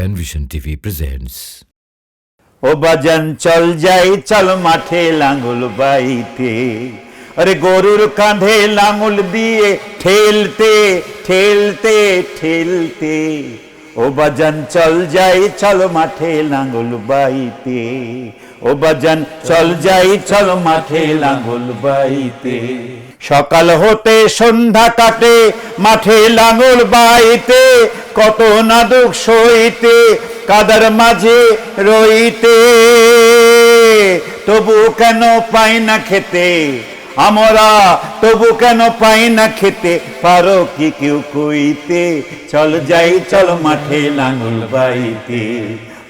Penvision TV presents. ও বাজান চল যাই, চল মাঠে লাঙ্গুল বাইতে। আরে গরুর কাঁধে লাঙ্গুল দিয়ে ঠেলতে ঠেলতে ঠেলতে। ও বাজান চল যাই, চল মাঠে লাঙ্গুল বাইতে। ও বাজান চল যাই, চল মাঠে লাঙ্গুল বাইতে। সকাল হতে সন্ধ্যা কাটে, মাঠে লাঙ্গল বাইতে। কত না দুঃখ সইতে, কাদার মাঝে রইতে। তবু কেন পাই না খেতে? আমরা তবু কেন পাই না খেতে? পারো কি কেউ কইতে? চল যাই, চল মাঠে লাঙ্গল বাইতে।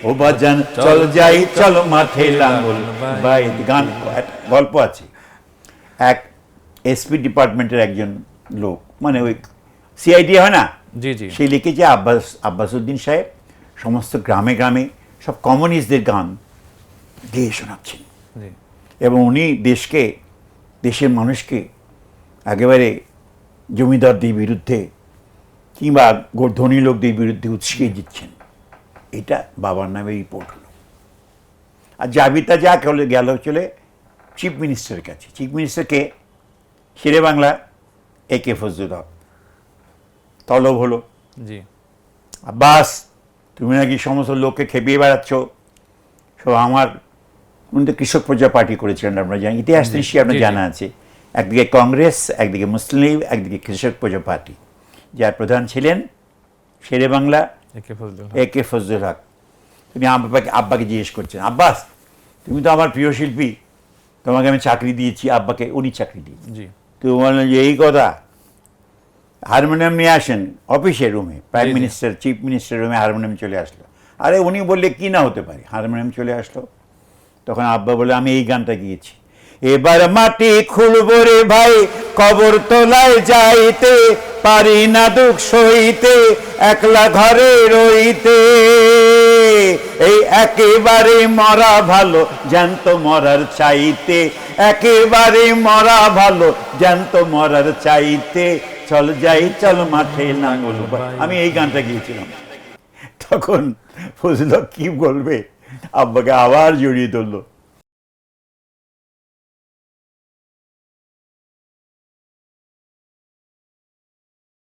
ও বাজান, চল যাই, চল মাঠে লাঙ্গল বাইতে। গান গল্প আছে। এক এসপি ডিপার্টমেন্টের একজন লোক মানে ওই সিআইডি হয় না? জি জি। সে লিখেছে আব্বাস আব্বাসউদ্দিন সাহেব সমস্ত গ্রামে গ্রামে সব কমিউনিস্টদের গান গেয়ে শোনাচ্ছেন। এবং উনি দেশকে দেশের মানুষকে একেবারে জমিদারদের বিরুদ্ধে কিংবা ধনী লোকদের বিরুদ্ধে উৎসিয়ে দিচ্ছেন। এটা বাবার নামে রিপোর্ট হলো। আর জাবিতা যা গেল গেল চলে চিফ মিনিস্টারের কাছে। চিফ মিনিস্টারকে শেরে বাংলা এ কে ফজলুল হক। তলব হলো। জি। আব্বাস তুমি নাকি সমস্ত লোককে খেপিয়ে বেড়াচ্ছ? সব আমার উনি তো কৃষক প্রজা পার্টি করেছিলেন আমরা জানি। ইতিহাস নিশ্চয়ই আপনার। জানা আছে। একদিকে কংগ্রেস একদিকে মুসলিম লীগ একদিকে কৃষক প্রজা পার্টি। যার প্রধান ছিলেন শেরে বাংলা। এ কে ফজলুল হক। তুমি আব্বাকে আব্বাকে জিজ্ঞেস করছেন আব্বাস তুমি তো আমার প্রিয় শিল্পী। তোমাকে আমি চাকরি দিয়েছি আব্বাকে উনি চাকরি দিয়েছি জি। তো বললেন যে এই কথা হারমোনিয়াম নিয়ে আসেন অফিসের রুমে প্রাইম। মিনিস্টার চিফ মিনিস্টার রুমে হারমোনিয়াম চলে আসলো। আরে উনি বললে কি না হতে পারে? হারমোনিয়াম চলে আসলো। তখন আব্বা বলে আমি এই গানটা গিয়েছি। এবার মাটি খুলবো রে ভাই কবর তোলায় যাইতে পারি না দুঃখ সইতে একলা ঘরে রইতে। এই একেবারে মরা ভালো জ্যান্ত মরার চাইতে। একেবারে মরা ভালো জ্যান্ত মরার চাইতে। চল যাই চল মাঠে নাঙ্গল। আমি এই গানটা গিয়েছিলাম। তখন ফজল কি বলবে? আব্বাকে আবার জড়িয়ে ধরলো।